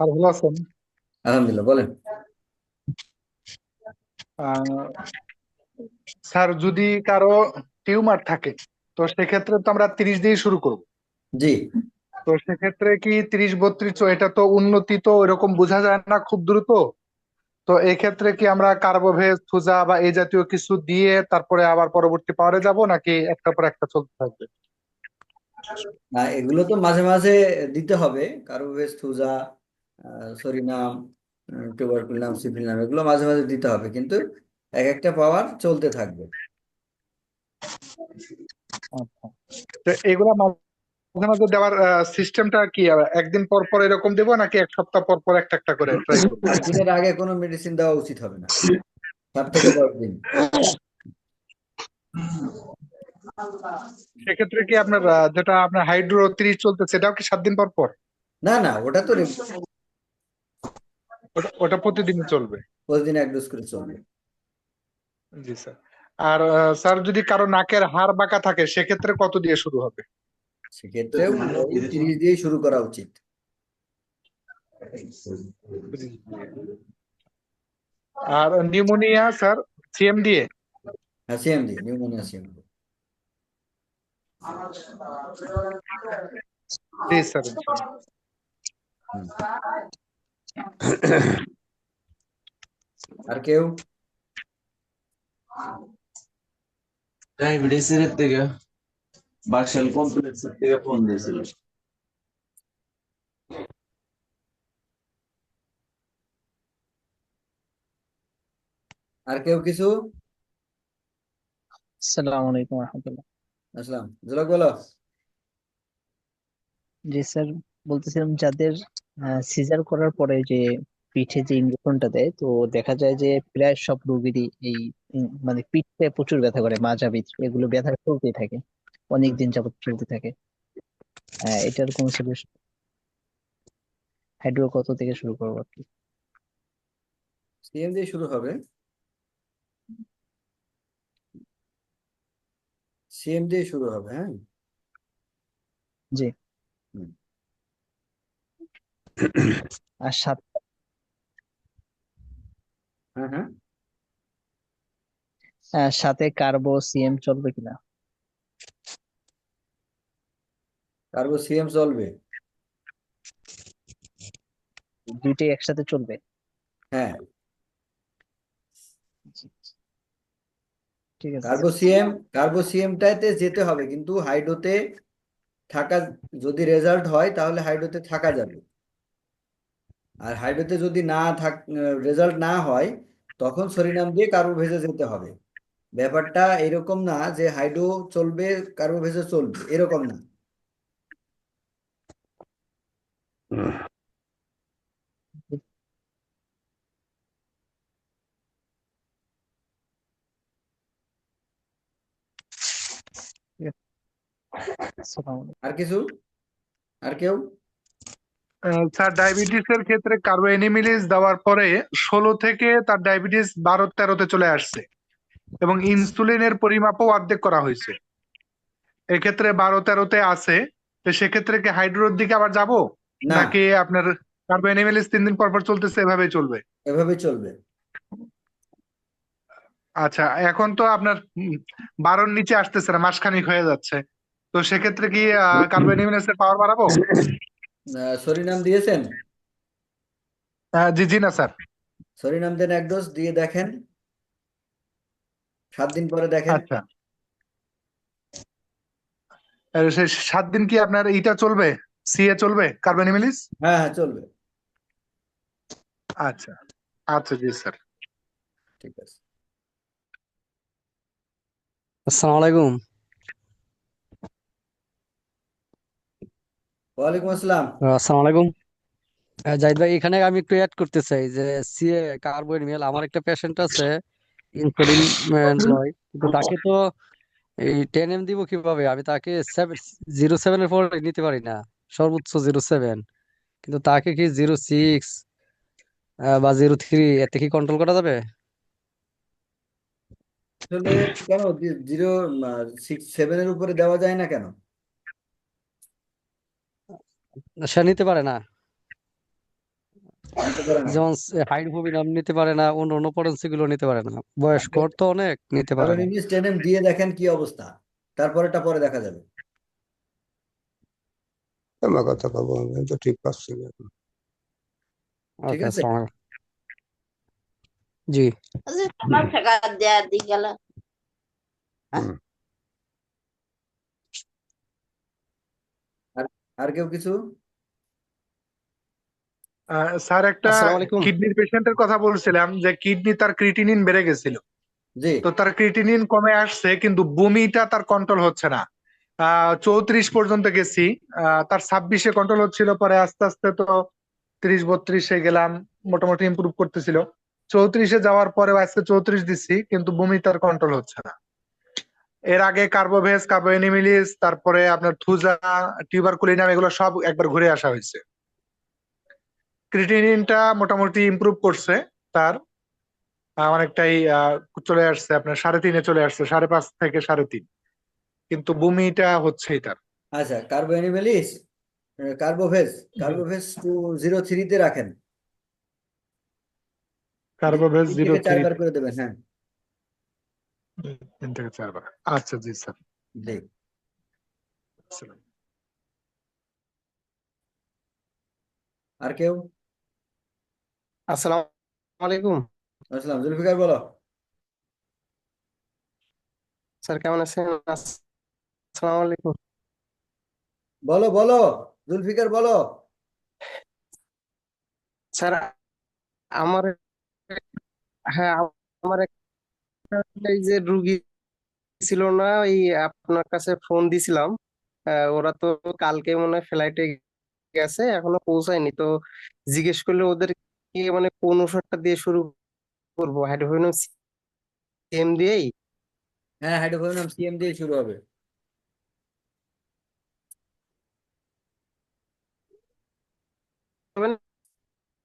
আর ভালো আছেন? আলহামদুলিল্লাহ বলেন। আহ, স্যার যদি কারও টিউমার থাকে তো সেক্ষেত্রে তো আমরা তিরিশ দিয়ে শুরু করব। জি। তো সেক্ষেত্রে কি তিরিশ বত্রিশ এটা তো উন্নতি তো এরকম বোঝা যায় না খুব দ্রুত? তো এই ক্ষেত্রে কি আমরা কার্বোভেজ থুজা বা এই জাতীয় কিছু দিয়ে তারপরে আবার পরবর্তী পাওয়ারে যাব নাকি একটা পর একটা চলতে থাকবে? এগুলো তো মাঝে মাঝে দিতে হবে। Carbo veg thuja psorinum um, tuberculinum syphilinum এগুলো মাঝে মাঝে দিতে হবে। কিন্তু এক একটা পাওয়ার চলতে থাকবে। আচ্ছা তো এগুলা মাঝে মাঝে দেওয়ার সিস্টেমটা কি একদিন পর পর এরকম দেবো নাকি এক সপ্তাহ পর পর একটা একটা করে দিনের আগে কোনো মেডিসিন দেওয়া উচিত হবে না। সাত থেকে দশ দিন। সেক্ষেত্রে কি আপনার যেটা আপনার হাইড্রো তিরিশ চলতেছে সেটাও কি সাত দিন পর পর? না না ওটা তো ওটা প্রতিদিন চলবে? প্রতিদিন এক ডোজ করে চলবে। জি স্যার। আর স্যার যদি কারও নাকের হাড় বাঁকা থাকে সেক্ষেত্রে কত দিয়ে শুরু হবে? সেক্ষেত্রে তিরিশ দিয়েই শুরু করা উচিত। আর নিউমোনিয়া স্যার সিএম দিয়ে হ্যাঁ সিএম দিয়ে নিউমোনিয়া সিএম দিয়ে জি স্যার হুম। আর কেউ ডায়াবেটিসের থেকে বাকশাল কমপ্লেক্সের থেকে ফোন দিয়েছিল আর কেউ কিছু আসসালামু আলাইকুম রহমতুল্লাহ আসলাম। জলক বলো। জি স্যার বলতেছিলাম যাদের সিজার করার পরে যে পিঠে যে ইনজেকশনটা দেয় তো দেখা যায় যে প্রায় সব রোগীরই এই মানে পিঠে প্রচুর ব্যথা করে মাজা পিঠ এগুলো ব্যথা চলতেই থাকে অনেক দিন যাবত চলতে থাকে। আহ, এটার কোন সলিউশন হাইড্রো কত থেকে শুরু করব আর কি। সিএম দিয়ে শুরু হবে। সিএম দিয়ে শুরু হবে হ্যাঁ? জি। আর সাত হ্যাঁ। হ্যাঁ সাথে কার্বো সিএম চলবে কিনা? কার্বো সিএম চলবে। দুইটাই একসাথে চলবে? হ্যাঁ। ঠিক আছে। কার্বো সিএম কার্বো সিএমটাতে যেতে হবে কিন্তু হাইড্রোতে থাকা যদি রেজাল্ট হয় তাহলে হাইড্রোতে থাকা যাবে। আর হাইড্রোতে যদি না থাক রেজাল্ট না হয় তখন সরিনাম দিয়ে কার্বোভেজে যেতে হবে। ব্যাপারটা এরকম না যে হাইড্রো চলবে কার্বো কার্বোভেজে চলবে এরকম না। আর কিছু? আর কেউ? স্যার ডায়াবেটিসের ক্ষেত্রে কার্বো এনিমিলিস দেওয়ার পরে ষোলো থেকে তার ডায়াবেটিস বারো তেরোতে চলে আসছে এবং ইনসুলিনের পরিমাপও অর্ধেক করা হয়েছে। এক্ষেত্রে বারো তেরোতে আছে। তো সেক্ষেত্রে কি হাইড্রোর দিকে আবার যাব? নাকি আপনার কার্বো এনিমিলিস তিন দিন পর পর চলতেছে এভাবেই চলবে? এভাবে চলবে। আচ্ছা এখন তো আপনার বারোর নিচে আসতেছে না মাসখানিক হয়ে যাচ্ছে। তো সেক্ষেত্রে কি কার্বো এনিমিলিসের পাওয়ার বাড়াবো? আহ, সরিনাম দিয়েছেন? আহ, জি জি না স্যার। সরিনাম দেন এক ডোজ দিয়ে দেখেন। সাত দিন পরে দেখেন। আচ্ছা। সাত দিন কি আপনার এইটা চলবে? সিএ চলবে? কার্বন হ্যাঁ হ্যাঁ চলবে। আচ্ছা। আচ্ছা জি স্যার। ঠিক আছে। আসসালামু আলাইকুম। ওয়ালাইকুম আসসালাম। আসসালামু আলাইকুম জাহিদ ভাই এখানে আমি একটু অ্যাড করতে চাই যে সিএ কার্বোনিল আমার একটা পেশেন্ট আছে ইনসুলিন লয়। কিন্তু তাকে তো এই টেন এম দিব কীভাবে? আমি তাকে সেভেন জিরো সেভেনের পর নিতে পারি না। সর্বোচ্চ জিরো সেভেন কিন্তু তাকে কি জিরো সিক্স বা জিরো থ্রি এতে কি কন্ট্রোল করা যাবে? আসলে কেন? জিরো সিক্স সেভেনের উপরে দেওয়া যায় না কেন? সে নিতে পারে না। যেমন পারে না যেমন হাইড্রোফোবিনাম নিতে পারে না অন্য অন্য পটেন্সি গুলো নিতে পারে না। বয়স্কর তো অনেক নিতে পারে না। ইংলিশ টেনেম দিয়ে দেখেন কি অবস্থা। তারপরেটা পরে দেখা যাবে। আমার কথা কব আমি তো ঠিক পাচ্ছি না। ঠিক আছে? জি। আমার টাকা দেয়া দি গেল। আর কেউ কিছু? আহ, স্যার একটা কিডনির পেশেন্টের কথা বলছিলাম যে কিডনি তার ক্রিটিনিন বেড়ে গেছিল। জি। তো তার ক্রিটিনিন কমে আসছে কিন্তু বমিটা তার কন্ট্রোল হচ্ছে না। আহ চৌত্রিশ পর্যন্ত গেছি। আহ, তার ছাব্বিশে কন্ট্রোল হচ্ছিল পরে আস্তে আস্তে তো ত্রিশ বত্রিশে গেলাম মোটামুটি ইমপ্রুভ করতেছিল। চৌত্রিশে যাওয়ার পরে আজকে চৌত্রিশ দিচ্ছি কিন্তু বমি তার কন্ট্রোল হচ্ছে না। এর আগে কার্বোভেজ কার্বোএনিমিলিস তারপরে আপনার থুজা টিউবারকুলিনাম এগুলো সব একবার ঘুরে আসা হয়েছে। ক্রিটিনিনটা মোটামুটি ইমপ্রুভ করছে তার। অনেকটাই চলে আসছে আপনার সাড়ে তিনে চলে আসছে সাড়ে পাঁচ থেকে সাড়ে তিন। কিন্তু বমিটা হচ্ছেই তার। আচ্ছা carbo animalis carbo veg carbo veg two zero থ্রিতে রাখেন। কার্বোভেজ জিরো চারবার করে দেবেন হ্যাঁ। তিন থেকে চারবার আচ্ছা জি স্যার জি আর কেউ আসসালামু আলাইকুম আসসালাম জুলফিকার বলো স্যার কেমন আছেন আসসালামু আলাইকুম বলো বলো জুলফিকার বলো স্যার আমার হ্যাঁ আমার একটা এই যে রুগী ছিল না এই আপনার কাছে ফোন দিছিলাম। ওরা তো কালকে মনে হয় ফ্লাইটে গেছে এখনও পৌঁছায়নি। তো জিজ্ঞেস করলে ওদের কি মানে কোন ওষুধটা দিয়ে শুরু করব? হাইড্রোফোনিয়াম সিএম দিয়েই? হ্যাঁ হাইড্রোফোনিয়াম সিএম দিয়ে শুরু হবে।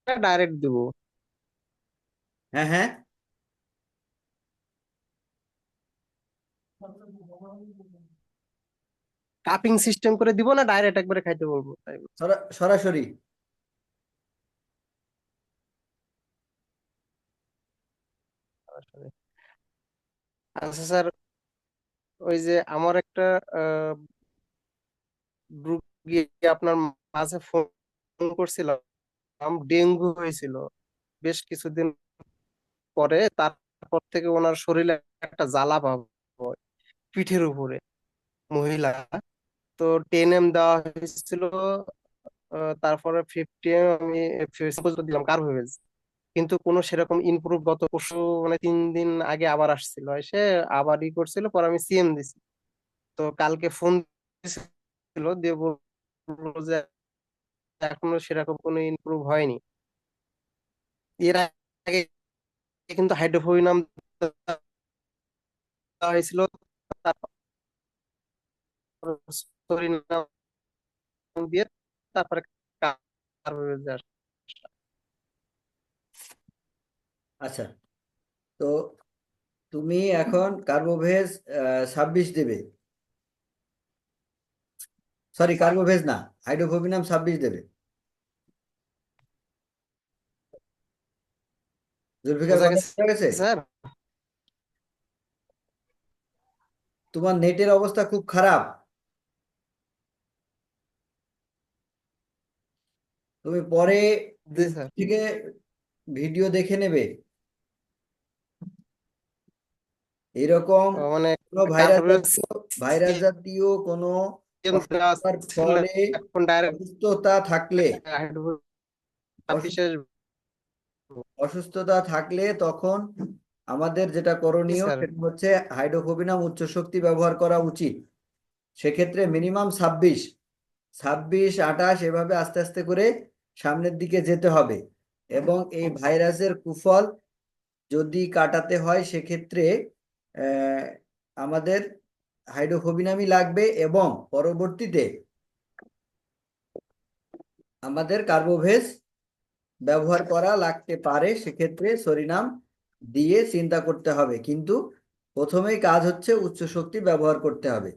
ডাইরেক্ট দেবো। হ্যাঁ হ্যাঁ। কাপিং সিস্টেম করে দিব না ডাইরেক্ট একবারে খাইতে বলব? সরাসরি। আচ্ছা স্যার ওই যে আমার একটা রুগী আপনার মাঝে ফোন করছিলাম। ডেঙ্গু হয়েছিল। বেশ কিছুদিন পরে তারপর থেকে ওনার শরীরে একটা জ্বালা হয় পিঠের উপরে। মহিলা তো টেন এম দেওয়া হয়েছিল তারপরে ফিফটি এম আমি পর্যন্ত দিলাম কার্বোভেজ কিন্তু কোনো সেরকম ইমপ্রুভ গত পরশু মানে তিন দিন আগে আবার আসছিল। এসে আবার ই করছিল, পর আমি সিএম দিছি। তো কালকে ফোন দিছিল, দিয়ে বলল যে এখনও সেরকম কোনো ইমপ্রুভ হয়নি। এর আগে কিন্তু হাইড্রোফোবিনাম হয়েছিল সরিনাম দিয়ে তারপরে আচ্ছা তো তুমি এখন কার্বোভেজ ছাব্বিশ দেবে। সরি কার্বোভেজ না হাইড্রোফোবিনাম ছাব্বিশ দেবে। তোমার নেটের অবস্থা খুব খারাপ। তুমি পরে থেকে ভিডিও দেখে নেবে। এরকম মানে ভাইরাস জাতীয় ভাইরাস জাতীয় কোনো ফলে অসুস্থতা থাকলে অসুস্থতা থাকলে তখন আমাদের যেটা করণীয় সেটা হচ্ছে হাইড্রোফোবিনাম উচ্চ শক্তি ব্যবহার করা উচিত। সেক্ষেত্রে মিনিমাম ছাব্বিশ ছাব্বিশ আঠাশ এভাবে আস্তে আস্তে করে সামনের দিকে যেতে হবে। এবং এই ভাইরাসের কুফল যদি কাটাতে হয়, সেক্ষেত্রে আমাদের হাইড্রোফোবিনামই লাগবে এবং পরবর্তীতে আমাদের কার্বোভেজ ব্যবহার করা লাগতে পারে, সেক্ষেত্রে সরিনাম দিয়ে চিন্তা করতে হবে। কিন্তু প্রথমেই কাজ হচ্ছে উচ্চ শক্তি ব্যবহার করতে হবে।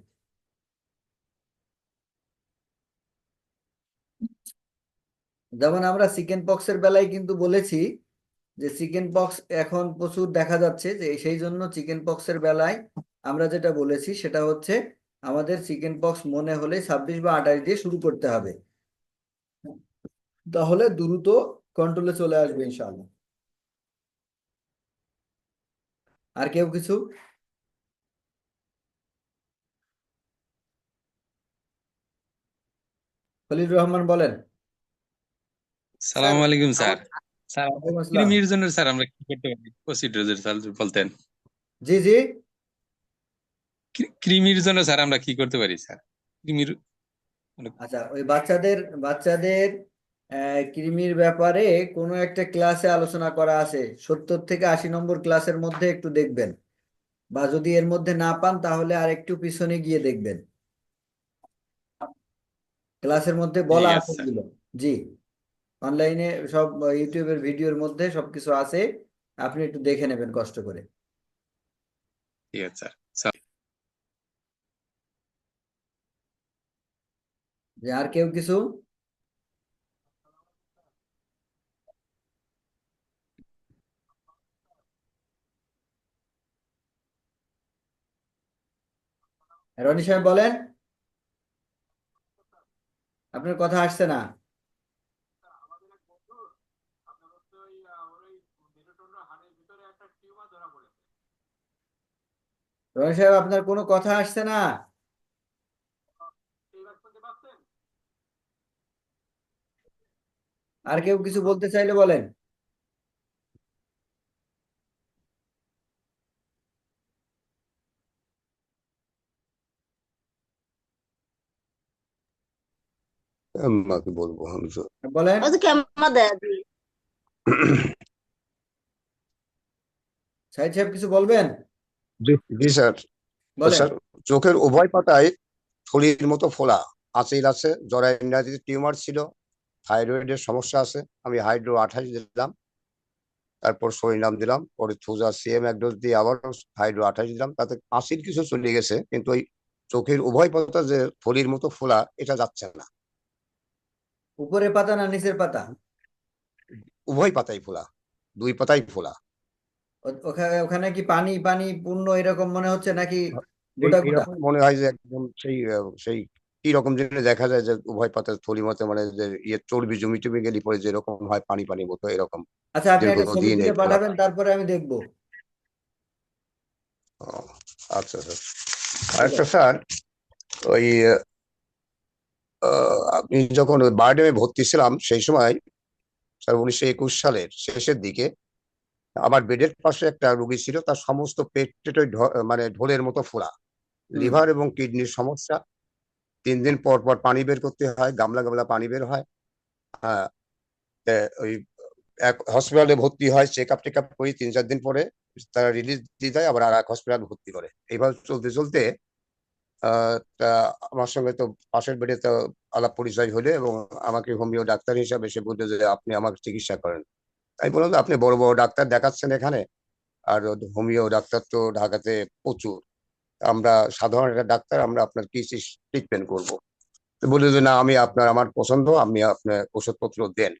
যেমন আমরা চিকেন পক্সের বেলায় কিন্তু বলেছি যে চিকেন পক্স এখন প্রচুর দেখা যাচ্ছে যে সেই জন্য চিকেন পক্সের বেলায় আমরা যেটা বলেছি সেটা হচ্ছে আমাদের চিকেন পক্স মনে হলে ছাব্বিশ বা আঠাশ দিয়ে শুরু করতে হবে। তাহলে দ্রুত কন্ট্রোলে চলে আসবে ইনশাআল্লাহ। আর কেউ কিছু? খলিলুর রহমান বলেন। সালাম আলাইকুম স্যার। স্যার কৃমির জন্য স্যার আমরা কি করতে পারি? প্রসিডিউর স্যার বলতেন। জি জি। কৃমির জন্য স্যার আমরা কি করতে পারি স্যার? কৃমির আচ্ছা ওই বাচ্চাদের বাচ্চাদের কৃমির ব্যাপারে কোনো একটা ক্লাসে আলোচনা করা আছে। সত্তর থেকে আশি নম্বর ক্লাসের মধ্যে একটু দেখবেন। বা যদি এর মধ্যে না পান তাহলে আর একটু পিছনে গিয়ে দেখবেন। ক্লাসের মধ্যে বলা আছে এগুলো। জি। অনলাইনে সব ইউটিউবের ভিডিওর মধ্যে সবকিছু আছে। আপনি একটু দেখে নেবেন কষ্ট করে। ঠিক আছে স্যার স্যার। যে আর কেউ কিছু? রনি সাহেব বলেন? আপনার কথা আসছে না। রনি সাহেব আপনার কোনো কথা আসছে না? আর কেউ কিছু বলতে চাইলে বলেন। আম্মাকে বলব হামজা বলেন। ওদিকে আমাদের সাইদ সাহেব কিছু বলবেন? জি স্যার। স্যার চোখের উভয় পাতায় থলির মতো ফোলা আঁচিল আছে জরায়ুতে টিউমার ছিল থাইরয়েডের সমস্যা আছে আমি হাইড্রো আঠাশ দিলাম তারপর সরিনাম দিলাম পরে থুজা সিএম এক ডোজ দিয়ে আবার হাইড্রো আঠাশ দিলাম তাতে আঁচিল কিছু চলে গেছে কিন্তু ওই চোখের উভয় পাতা যে থলির মতো ফোলা এটা যাচ্ছে না। উপরের পাতা না নিচের পাতা? উভয় পাতাই ফোলা দুই পাতাই ফোলা। ওখানে ওখানে কি পানি পানি পূর্ণ এরকম মনে হচ্ছে নাকি গোটা গোটা মনে হয় যে একদম সেই সেই কি রকম যেন দেখা যায় যে উভয় পাতার থলি মতো মানে যে ইয়ে চর্বি জমি টমি গেলি পরে যেরকম হয় পানি পানি মতো এরকম আচ্ছা আপনি একটা ছবি তুলে পাঠাবেন তারপরে আমি দেখব। আচ্ছা স্যার আরেকটা স্যার ওই আপনি যখন বারডেমে ভর্তি ছিলাম সেই সময় স্যার উনিশশো একুশ সালের শেষের দিকে আমার বেডের পাশে একটা রুগী ছিল তার সমস্ত পেট টেট মানে ঢোলের মতো ফোলা লিভার এবং কিডনির সমস্যা। তিন দিন পর পর পানি বের করতে হয় গামলা গামলা পানি বের হয়। হ্যাঁ ওই এক হসপিটালে ভর্তি হয় চেক আপ টেক আপ করি তিন চার দিন পরে তারা রিলিজ দিয়ে দেয় আবার আর এক হসপিটালে ভর্তি করে। এইভাবে চলতে চলতে আহ, তা আমার সঙ্গে তো পাশের বেডে তো আলাপ পরিচয় হলে এবং আমাকে হোমিও ডাক্তার হিসাবে সে বলল যে আপনি আমাকে চিকিৎসা করেন। আমি বললাম যে আপনি বড় বড় ডাক্তার দেখাচ্ছেন এখানে? আর হোমিও ডাক্তার তো ঢাকাতে প্রচুর। আমরা সাধারণ একটা ডাক্তার আমরা আপনার কি ট্রিটমেন্ট করব? তো বলল যে না আমি আপনার আমার পছন্দ আমি আপনার ওষুধপত্র দেন।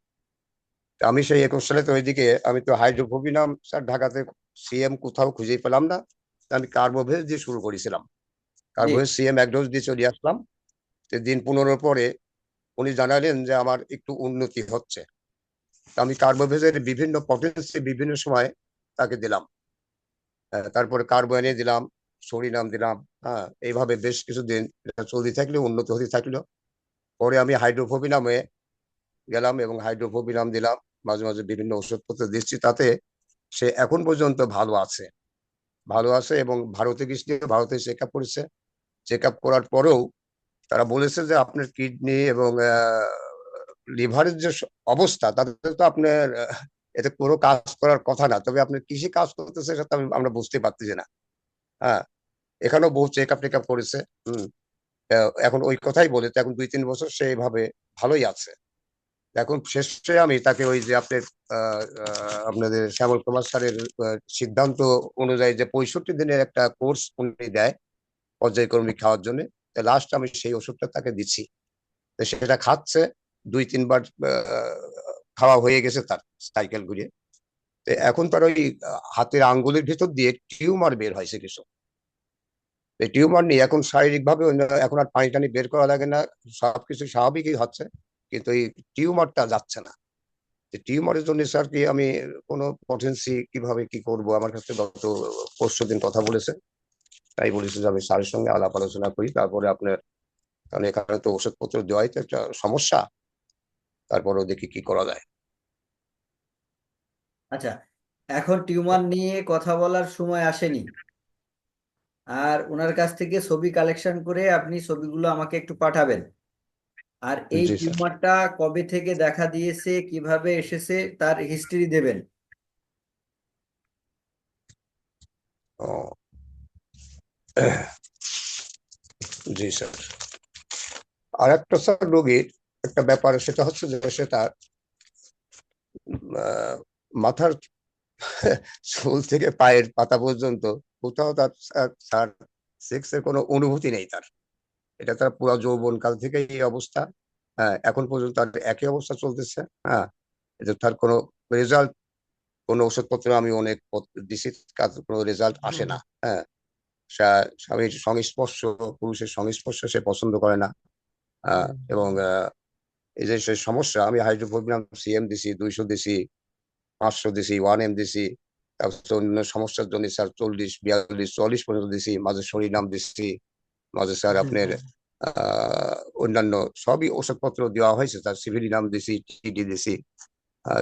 তা আমি সেই একুশ সালে তো ওইদিকে আমি তো হাইড্রোফোবিনাম স্যার ঢাকাতে সিএম কোথাও খুঁজেই পেলাম না। আমি কার্বোভেজ দিয়ে শুরু করেছিলাম। কার্বোভেজ সিএম এক ডোজ দিয়ে চলে আসলাম। তো দিন পনেরো পরে উনি জানালেন যে আমার একটু উন্নতি হচ্ছে। তা আমি কার্বোভেজের বিভিন্ন পটেন্সি বিভিন্ন সময় তাকে দিলাম। তারপরে কার্বো এনে দিলাম সরিনাম দিলাম হ্যাঁ এইভাবে বেশ কিছুদিন চলতে থাকলে উন্নত হতে থাকল পরে আমি হাইড্রোফোবিনামে গেলাম এবং হাইড্রোফোবিনাম দিলাম। মাঝে মাঝে বিভিন্ন ওষুধপত্র দিচ্ছি তাতে। সে এখন পর্যন্ত ভালো আছে। ভালো আছে এবং ভারতে গেছিল ভারতে চেক আপ করেছে। চেক আপ করার পরেও তারা বলেছে যে আপনার কিডনি এবং লিভারের যে অবস্থা, তাতে তো আপনার এতে কোনো কাজ করার কথা না। তবে আপনার কিসে কাজ করতেছে সেটা আমি, আমরা বুঝতে পারতেছি না। হ্যাঁ এখানেও বহু চেক আপ টেক আপ করেছে, হম। এখন ওই কথাই বলে এখন দুই তিন বছর সে এইভাবে ভালোই আছে। এখন শেষে আমি তাকে ওই যে আপনার আপনাদের শ্যামল কুমার স্যারের সিদ্ধান্ত অনুযায়ী যে পঁয়ষট্টি দিনের একটা কোর্স উনি দেয় পর্যায়ক্রমিক খাওয়ার জন্য লাস্ট আমি সেই ওষুধটা তাকে দিচ্ছি। সেটা খাচ্ছে দুই তিনবার খাওয়া হয়ে গেছে তার সাইকেল ঘুরিয়ে তো এখন তার ওই হাতের আঙ্গুলের ভিতর দিয়ে টিউমার বের হয়েছে কিছু এই টিউমার নিয়ে এখন শারীরিকভাবে এখন আর পানি টানি বের করা লাগে না, সবকিছু স্বাভাবিকই হচ্ছে, কিন্তু এই টিউমারটা যাচ্ছে না। টিউমারের জন্য স্যার কি আমি কোনো পটেন্সি কীভাবে কি করব? আমার কাছে গত পরশু দিন কথা বলেছে, তাই বলেছে যে আমি স্যারের সঙ্গে আলাপ আলোচনা করি, তারপরে আপনার, কারণ এখানে তো ওষুধপত্র দেওয়াই তো একটা সমস্যা। তারপরেও দেখি কি করা যায়? আচ্ছা এখন টিউমার নিয়ে কথা বলার সময় আসেনি। আর ওনার কাছ থেকে ছবি কালেকশন করে আপনি ছবিগুলো আমাকে একটু পাঠাবেন। আর এই। টিউমারটা কবে থেকে দেখা দিয়েছে কীভাবে এসেছে তার হিস্ট্রি দেবেন। জি স্যার। আর একটা স্যার রোগীর একটা ব্যাপার সেটা হচ্ছে যে সে তার মাথার চুল থেকে পায়ের পাতা পর্যন্ত কোথাও তার তার- সেক্সের কোনো অনুভূতি নেই তার। এটা তার পুরো যৌবন কাল থেকে এই অবস্থা। হ্যাঁ এখন পর্যন্ত তার একই অবস্থা চলতেছে। হ্যাঁ এটা তার কোনো রেজাল্ট কোনো ওষুধপত্র আমি অনেক দিছি কাজ কোনো রেজাল্ট আসে না। হ্যাঁ স্বামীর সংস্পর্শ পুরুষের সংস্পর্শ সে পছন্দ করে না। এবং এই যে সে সমস্যা আমি হাইড্রোফোবিয়াম সিএম দিছি দুইশো দিছি পাঁচশো দিছি ওয়ান এম দিছি তারপর অন্য সমস্যার জন্য স্যার চল্লিশ বিয়াল্লিশ চল্লিশ পর্যন্ত দিছি মাঝে শরীর নাম দিছি মাঝে স্যার আপনার অন্যান্য সবই ওষুধপত্র দেওয়া হয়েছে তার সিভিলি নাম দিছি টিডি দিছি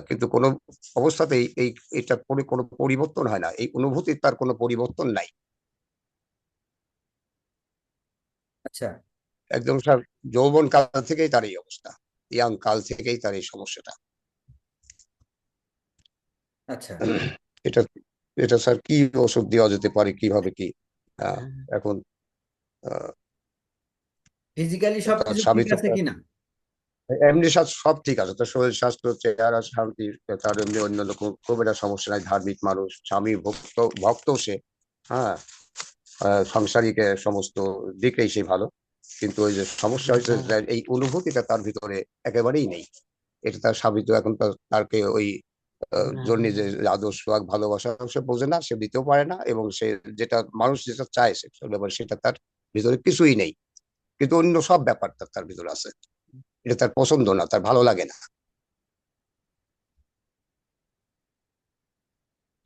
কিন্তু কোনো অবস্থাতেই এই এটা পরি- কোনো পরিবর্তন হয় না এই অনুভূতির তার কোনো পরিবর্তন নাই। আচ্ছা। একদম স্যার যৌবন কাল থেকেই তার এই অবস্থা। ইয়াং কাল থেকেই তার এই সমস্যাটা। আচ্ছা। এটা এটা স্যার কি ওষুধ দেওয়া যেতে পারে কীভাবে কি? এখন আহ, ফিজিক্যালি সব ঠিক আছে কিনা? এমনি সব ঠিক আছে তার শরীর স্বাস্থ্য চেহারা শান্তি তার এমনি অন্য রকম খুব একটা সমস্যা নাই ধার্মিক মানুষ স্বামী ভক্ত ভক্ত সে হ্যাঁ। সাংসারিক সমস্ত দিকেই সে ভালো। কিন্তু ওই যে সমস্যা হয়েছে যে এই অনুভূতিটা তার ভিতরে একেবারেই নেই। এটা তার স্বামী তো এখন তার তাকে ওই জন্য যে আদর্শ ভালোবাসা সে বোঝে না সে দিতেও পারে না এবং সে যেটা মানুষ যেটা চায় সেক্সুয়াল ব্যাপার সেটা তার ভিতরে কিছুই নেই। কিন্তু অন্য সব ব্যাপারটা তার ভিতরে আছে। এটা তার পছন্দ না তার ভালো লাগে না।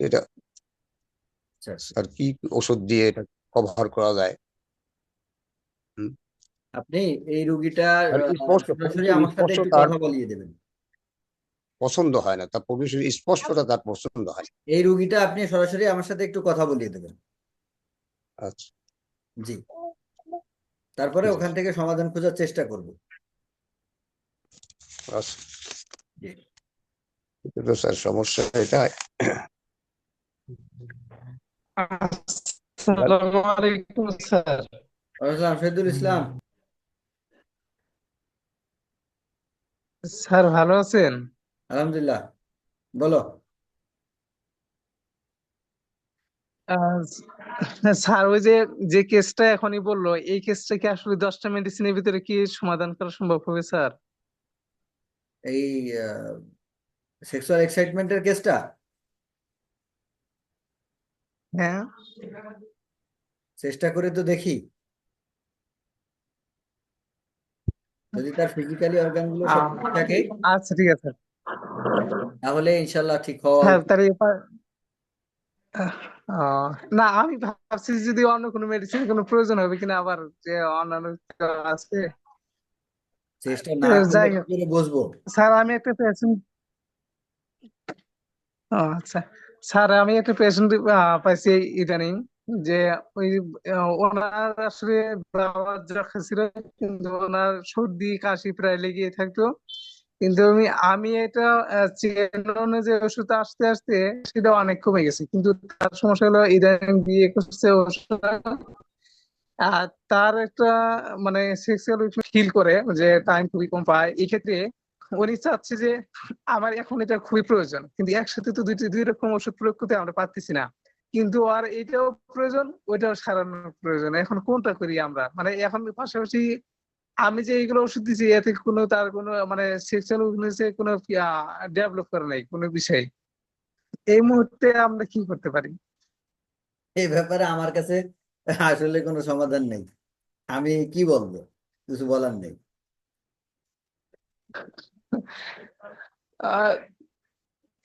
এটা আচ্ছা আর কি ওষুধ দিয়ে এটা কভার করা যায়? আপনি এই সরাসরি আমার সাথে একটু কথা বলিয়ে দেবেন। পছন্দ হয় না তার পরিবেশের স্পষ্টতা তার পছন্দ হয়। এই রুগীটা আপনি সরাসরি আমার সাথে একটু কথা বলিয়ে দেবেন। আচ্ছা। জি। তারপরে ওখান থেকে সমাধান খোঁজার চেষ্টা করব। আচ্ছা। স্যার সমস্যা এটা। আসসালামু আলাইকুম স্যার। ইসলাম। স্যার ভালো আছেন? আলহামদুলিল্লাহ। বলো। স্যার ওই যে যে কেসটা এখনই বলল এই কেসটা কি আসলে দশটা মেডিসিনের ভিতরে কি সমাধান করা সম্ভব হবে স্যার? এই সেক্সুয়াল এক্সাইটমেন্টের কেসটা হ্যাঁ। চেষ্টা করে তো দেখি। যদি তার ফিজিক্যালি অর্গানগুলো সব ঠিক থাকে আচ্ছা ঠিক আছে। তাহলে ইনশাল্লাহ ঠিক হ্যাঁ তার না আমি ভাবছি যদি অন্য কোনো মেডিসিন কোনো প্রয়োজন হবে কিনা আবার যে অন্যান্য আছে। চেষ্টা না করে বসবো। স্যার আমি একটা পেশেন্ট আচ্ছা। স্যার আমি একটা পেশেন্ট পাইছি ইদানিং। যে ওই ওনার আসলে যক্ষা ছিল কিন্তু ওনার সর্দি, কাশি প্রায় লেগেই থাকতো। কিন্তু আমি আমি এটা যে ওষুধ আসতে আসতে সেটা অনেক কমে গেছে। কিন্তু তার সমস্যা হলো, ইদানিং বিয়ে করছে ওষুধ আর তার একটা মানে সেক্সুয়াল ফিল করে যে টাইম খুবই কম পায়। এই ক্ষেত্রে উনি চাচ্ছে যে, আমার এখন এটা খুবই প্রয়োজন। কিন্তু একসাথে তো দুইটি, দুই রকম ওষুধ প্রয়োগ করতে আমরা পারতেছি না। কিন্তু আর এটাও প্রয়োজন ওইটাও সারানোর প্রয়োজন। এখন কোনটা করি আমরা? মানে এখন পাশাপাশি আমি যে এইগুলো ওষুধ দিছি এতে কোনো তার কোনো মানে সেক্সুয়াল উইকনেসে কোনো ডেভেলপ করে নাই কোনো বিষয়। এই মুহূর্তে আমরা কি করতে পারি? এই ব্যাপারে আমার কাছে আসলে কোনো সমাধান নেই। আমি কি বলব? কিছু বলার নেই।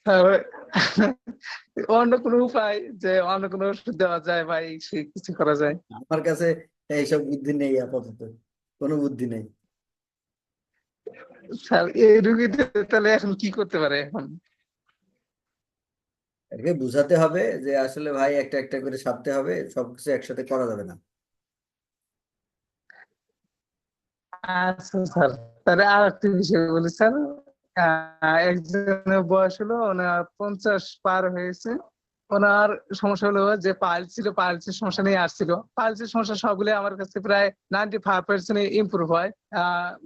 অন্য কোনো উপায় যে অন্য কোনো ওষুধ দেওয়া যায় বা কিছু করা যায়? আমার কাছে এইসব বুদ্ধি নেই আপাতত কোনো বুদ্ধি নেই। স্যার এই রুগীদের তাহলে এখন কি করতে পারে এখন? একে বুঝাতে হবে যে আসলে ভাই একটা একটা করে সারতে হবে সবকিছু একসাথে করা যাবে না। আচ্ছা স্যার। তাহলে আর একটা বিষয় বলি স্যার। একজনের বয়স হলো ওনার পঞ্চাশ পার হয়েছে। ওনার সমস্যা হলো যে পাইলস ছিল, পাইলসের সমস্যা নিয়ে আসছিল। পাইলসের সমস্যা সবগুলো আমার কাছে প্রায় নাইনটি ফাইভ পার্সেন্ট ইমপ্রুভ হয়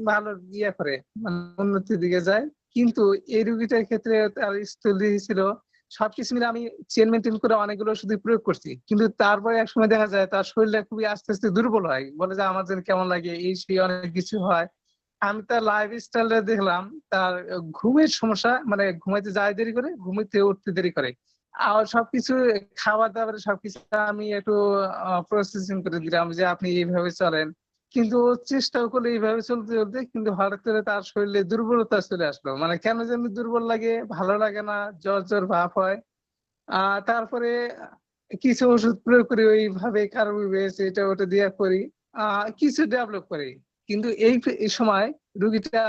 ভালো ইয়ে করে মানে উন্নতির দিকে যায়। কিন্তু এই রুগীটার ক্ষেত্রে তার স্থলি ছিল, সবকিছু মিলে আমি চেন মেনটেন করে অনেকগুলো ওষুধ প্রয়োগ করছি। কিন্তু তারপরে এক সময় দেখা যায় তার শরীরটা খুবই আস্তে আস্তে দুর্বল হয়। বলে যে, আমার যেন কেমন লাগে? এই সেই অনেক কিছু হয়। আমি তার লাইফ স্টাইলে দেখলাম, তার ঘুমের সমস্যা মানে ঘুমাইতে যায় দেরি করে, ঘুমাইতে উঠতে দেরি করে। আর সবকিছু খাবার দাবারে সবকিছু আমি একটু প্রসেসিং করে দিলাম যে আপনি এইভাবে চলেন। কিন্তু ও চেষ্টা করলে এইভাবে চলতে চলতে, কিন্তু হঠাৎ করে তার শরীরে দুর্বলতা চলে আসলো। মানে কেন যেন দুর্বল লাগে, ভালো লাগে না, জ্বর জ্বর ভাব হয়। আহ তারপরে কিছু ওষুধ প্রয়োগ করি ওইভাবে কার্বোবেস এটা ওটা দিয়ে করি। আহ কিছু ডেভেলপ করি। কিন্তু এই সময় রুগীটা,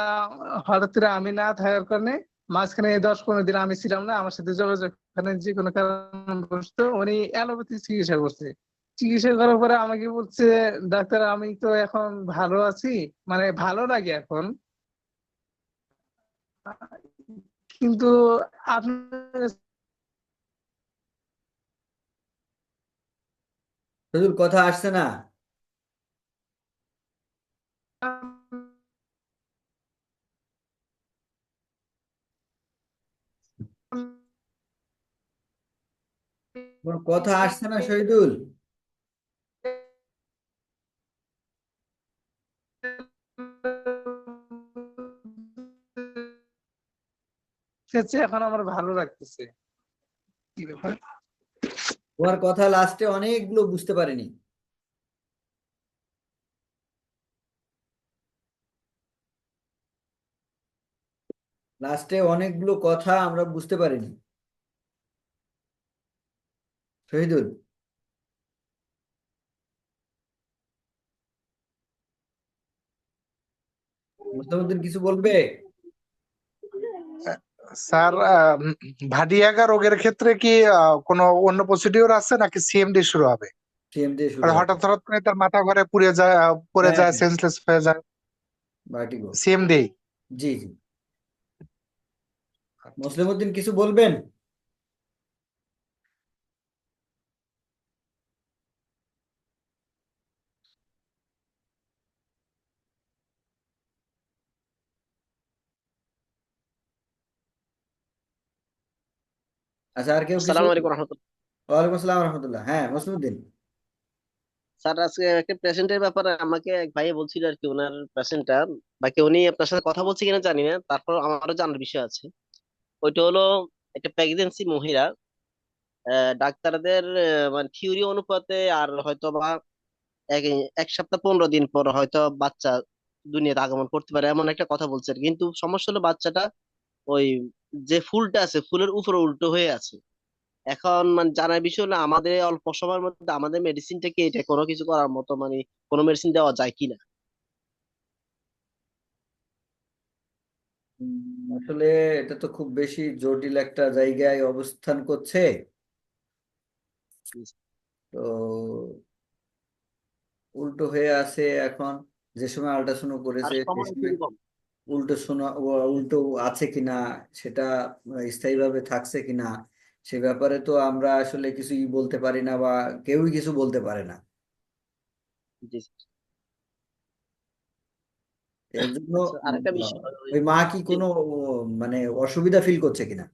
হঠাৎ করে আমি না থাকার কারণে মাঝখানে দশ পনেরো দিন আমি ছিলাম না, আমার সাথে যোগাযোগ ওখানে যে কোনো কারণ বসতো উনি অ্যালোপ্যাথি চিকিৎসা করছে। চিকিৎসা করার পরে আমাকে বলছে, ডাক্তার, আমি তো এখন ভালো আছি মানে ভালো লাগে এখন। কিন্তু আপনার কথা আসছে না। কথা আসছে না শহীদুল? এখন আমার ভালো লাগতেছে। কি ব্যাপার? তোমার কথা লাস্টে অনেকগুলো বুঝতে পারিনি। লাস্টে অনেকগুলো কথা আমরা বুঝতে পারিনি। শহীদুল। মুস্তাফুদ্দিন কিছু বলবে? স্যার আহ, ভাটিয়াগা রোগের ক্ষেত্রে কি কোনো অন্য প্রসিডিওর আছে নাকি সিএমডি শুরু হবে? সিএম শুরু আর হবে। হঠাৎ হঠাৎ করে তার মাথা ঘরে পুড়ে যায় পড়ে হ্যাঁ, যায় হ্যাঁ। সেন্সলেস হয়ে যায়। ভার্টিগো সিএমডি জি জি। মুসলিমউদ্দিন কিছু বলবেন? আচ্ছা আর কেউ আসসালামু আলাইকুম রহমতুল্লাহ। ওয়ালাইকুম আসসালাম রহমতুল্লাহ। হ্যাঁ স্যার আজকে একটা পেশেন্টের ব্যাপারে আমাকে এক ভাই বলছিল আর কি ওনার পেশেন্টটা বাকি উনি আপনার সাথে কথা বলছে কিনা জানি না তারপর আমারও জানার বিষয় আছে। ওইটা হলো একটা প্রেগনেন্সি মহিলা ডাক্তারদের মানে থিওরি অনুপাতে আর হয়তো বা এক সপ্তাহ পনেরো দিন পর হয়তো বাচ্চা দুনিয়াতে আগমন করতে পারে, এমন একটা কথা বলছে কিন্তু সমস্যা হলো বাচ্চাটা ওই যে ফুলটা আছে, ফুলের উপরে উল্টো হয়ে আছে। এখন মানে জানার বিষয় হলো আমাদের অল্প সময়ের মধ্যে আমাদের মেডিসিনটা কি এটা কোনো কিছু করার মতো মানে কোনো মেডিসিন দেওয়া যায় কিনা। আসলে এটা তো খুব বেশি জটিল একটা জায়গায় অবস্থান করছে। তো উল্টো হয়ে আছে এখন যে সময় আল্ট্রাসাউন্ড করেছে উল্টো শোনা উল্টো আছে কিনা সেটা স্থায়ীভাবে থাকছে কিনা সে ব্যাপারে তো আমরা আসলে কিছুই বলতে পারি না বা কেউই কিছু বলতে পারে না। এর জন্য আরেকটা বিষয় ওই- মা কি কোনো মানে অসুবিধা ফিল করছে কিনা?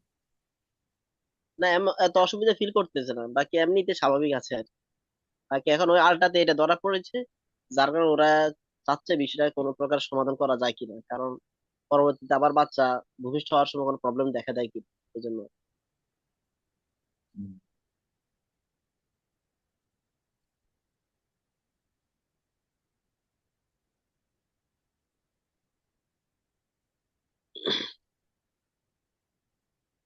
না এত অসুবিধা ফিল করতেছে না। বাকি এমনিতে স্বাভাবিক আছে আর। বাকি এখন ওই আলটাতে এটা ধরা পড়েছে। যার কারণে ওরা চাচ্ছে বিষয়টা কোনো প্রকার সমাধান করা যায় কিনা। কারণ পরবর্তীতে আবার বাচ্চা ভূমিষ্ঠ হওয়ার সময় কোনো প্রবলেম দেখা দেয় কিনা এই জন্য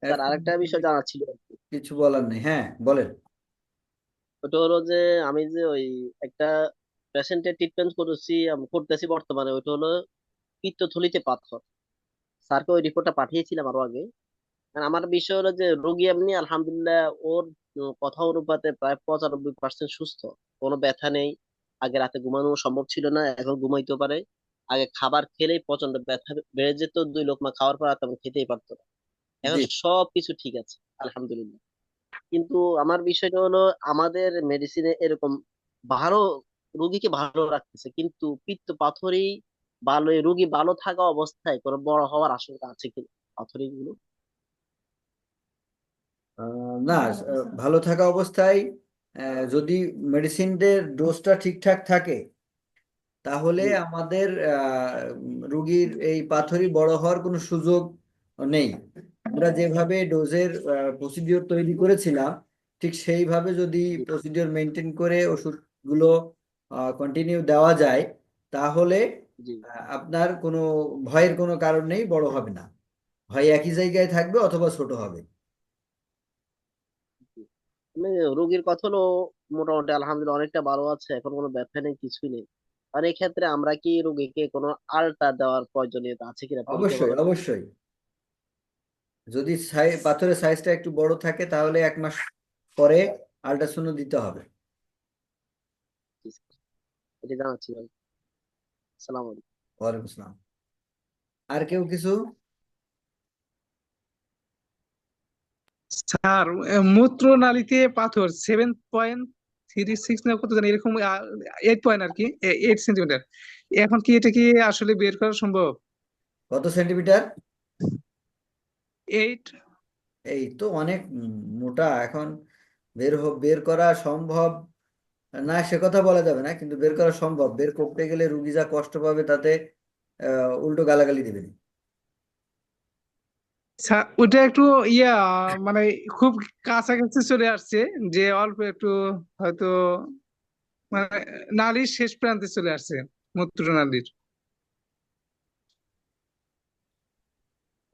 স্যার আরেকটা বিষয় জানার ছিল কিছু বলার নেই হ্যাঁ বলেন। ওটা হলো যে আমি যে ওই একটা পেশেন্টের ট্রিটমেন্ট করেছি করতেছি বর্তমানে ওইটা হলো পিত্তথলিতে পাথর। স্যারকে ওই রিপোর্টটা পাঠিয়েছিলাম আরও আগে। আমার বিষয় হলো যে রোগী এমনি আলহামদুলিল্লাহ ওর কথা অনুপাতে প্রায় পঁচানব্বই পার্সেন্ট সুস্থ। কোনো ব্যথা নেই। আগে রাতে ঘুমানো সম্ভব ছিল না এখন ঘুমাইতে পারে। আগে খাবার খেলেই প্রচণ্ড ব্যথা বেড়ে যেত দুই লোকমা খাওয়ার পর আর তেমন খেতেই পারতো না। এখন জি। সব কিছু ঠিক আছে আলহামদুলিল্লাহ। কিন্তু আমার বিষয়টা হলো আমাদের মেডিসিনে এরকম ভালো রুগীকে ভালো রাখতেছে কিন্তু পিত্ত পাথরই ভালো রুগী ভালো থাকা অবস্থায় কোনো বড় হওয়ার আশঙ্কা আছে কি পাথরি গুলো না ভালো থাকা অবস্থায় যদি মেডিসিনের ডোজটা ঠিকঠাক থাকে তাহলে আমাদের আহ, রুগীর এই পাথরি বড় হওয়ার কোনো সুযোগ নেই। আমরা যেভাবে ডোজের প্রসিডিওর তৈরি করেছিলাম ঠিক সেইভাবে যদি প্রসিডিওর মেনটেন করে ওষুধগুলো কন্টিনিউ দেওয়া যায় তাহলে আপনার কোনো ভয়ের কোনো কারণ নেই বড় হবে না। হয় একই জায়গায় থাকবে অথবা ছোট হবে। মানে রোগীর কথা হলো মোটামুটি আলহামদুলিল্লাহ অনেকটা ভালো আছে এখন কোনো ব্যথা নেই কিছুই নেই। আর এক্ষেত্রে আমরা কি রোগীকে কোনো আলটা দেওয়ার প্রয়োজনীয়তা আছে কিনা অবশ্যই অবশ্যই। যদি পাথরের সাইজটা একটু বড় থাকে তাহলে এক মাস পরে আল্ট্রাসাউন্ড দিতে হবে। ওয়ালাইকুম আসসালাম। আর কেউ কিছু? স্যার মূত্রনালীতে পাথর সেভেন পয়েন্ট থ্রি সিক্স না কত জানি এরকম এইট পয়েন্ট আর কি এইট সেন্টিমিটার এখন কি এটা কি আসলে বের করা সম্ভব? কত সেন্টিমিটার এইট এই তো অনেক মোটা এখন বের বের করা সম্ভব? না সে কথা বলা যাবে না কিন্তু বের করা সম্ভব। বের করতে গেলে রুগী যা কষ্ট পাবে তাতে উল্টো গালাগালি স্যার ওটা একটু ইয়া মানে খুব কাছাকাছি চলে আসছে যে অল্প একটু হয়তো মানে নালীর শেষ প্রান্তে চলে আসছে মূত্রনালীর।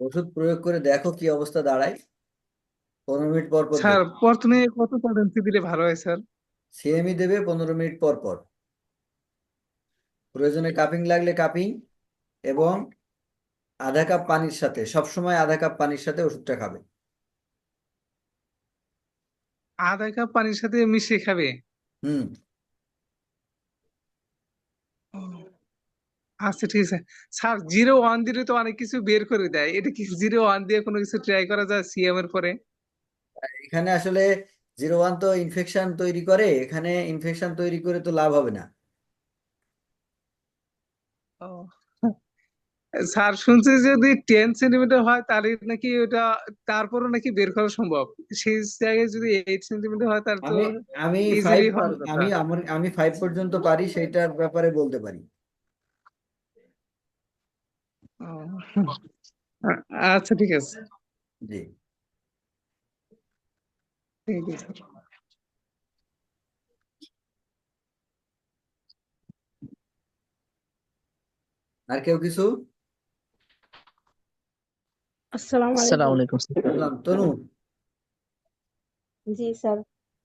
ওষুধ প্রয়োগ করে দেখো কি অবস্থা দাঁড়ায়। পনেরো মিনিট পর পর স্যার প্রথমে কত পটেন্সি দিলে ভালো হয় স্যার? সিএমই দেবে পনেরো মিনিট পর পর। প্রয়োজনে কাপিং লাগলে কাপিং এবং আধা কাপ পানির সাথে সবসময় আধা কাপ পানির সাথে ওষুধটা খাবে। আধা কাপ পানির সাথে মিশিয়ে খাবে? হুম। আচ্ছা ঠিক আছে। স্যার জিরো ওয়ান দিলে তো অনেক কিছু বের করে দেয়। এটা কি জিরো ওয়ান দিয়ে কোনো কিছু ট্রাই করা যায় সিএম এর পরে? এখানে আসলে জিরো ওয়ান তো ইনফেকশন তৈরি করে এখানে ইনফেকশন তৈরি করে তো লাভ হবে না। স্যার শুনছি যদি টেন সেন্টিমিটার হয় তাহলে নাকি ওটা তারপরও নাকি বের করা সম্ভব? সেই জায়গায় যদি এইট সেন্টিমিটার হয় তাহলে তো আমি আমি আমি আমার আমি ফাইভ পর্যন্ত পারি সেইটার ব্যাপারে বলতে পারি। আচ্ছা ঠিক আছে। জি। ঠিক আছে। আর কেউ কিছু? আসসালামু আসসালামু আলাইকুম আলাইকুম স্যার। বললাম তনু। জি স্যার।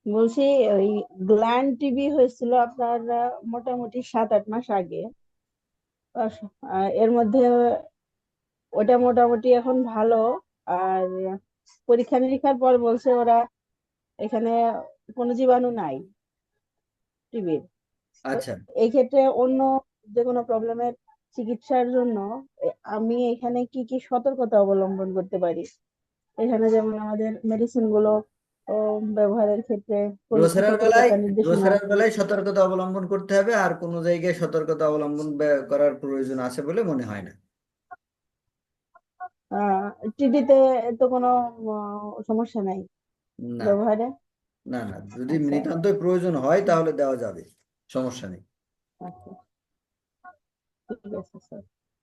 বলছি ওই গ্ল্যান্ড টিবি হয়েছিল আপনার মোটামুটি সাত আট মাস আগে। এর মধ্যে ওটা মোটামুটি এখন ভালো। আর পরীক্ষা নিরীক্ষার পর বলছে ওরা এখানে কোনো জীবাণু নাই টিবির। আচ্ছা। এই ক্ষেত্রে অন্য যে কোনো প্রবলেমের চিকিৎসার জন্য আমি এখানে কি কি সতর্কতা অবলম্বন করতে পারি? এখানে যেমন আমাদের মেডিসিনগুলো ব্যবহারের ক্ষেত্রে বেলায় সতর্কতা অবলম্বন করতে হবে আর কোনো জায়গায় সতর্কতা অবলম্বন করার প্রয়োজন আছে বলে মনে হয় না। টিডিতে তো কোনো সমস্যা নাই না। ব্যবহারে? না না যদি নিতান্ত নিতান্তই প্রয়োজন হয় তাহলে দেওয়া যাবে সমস্যা নেই। আচ্ছা। ঠিক আছে স্যার।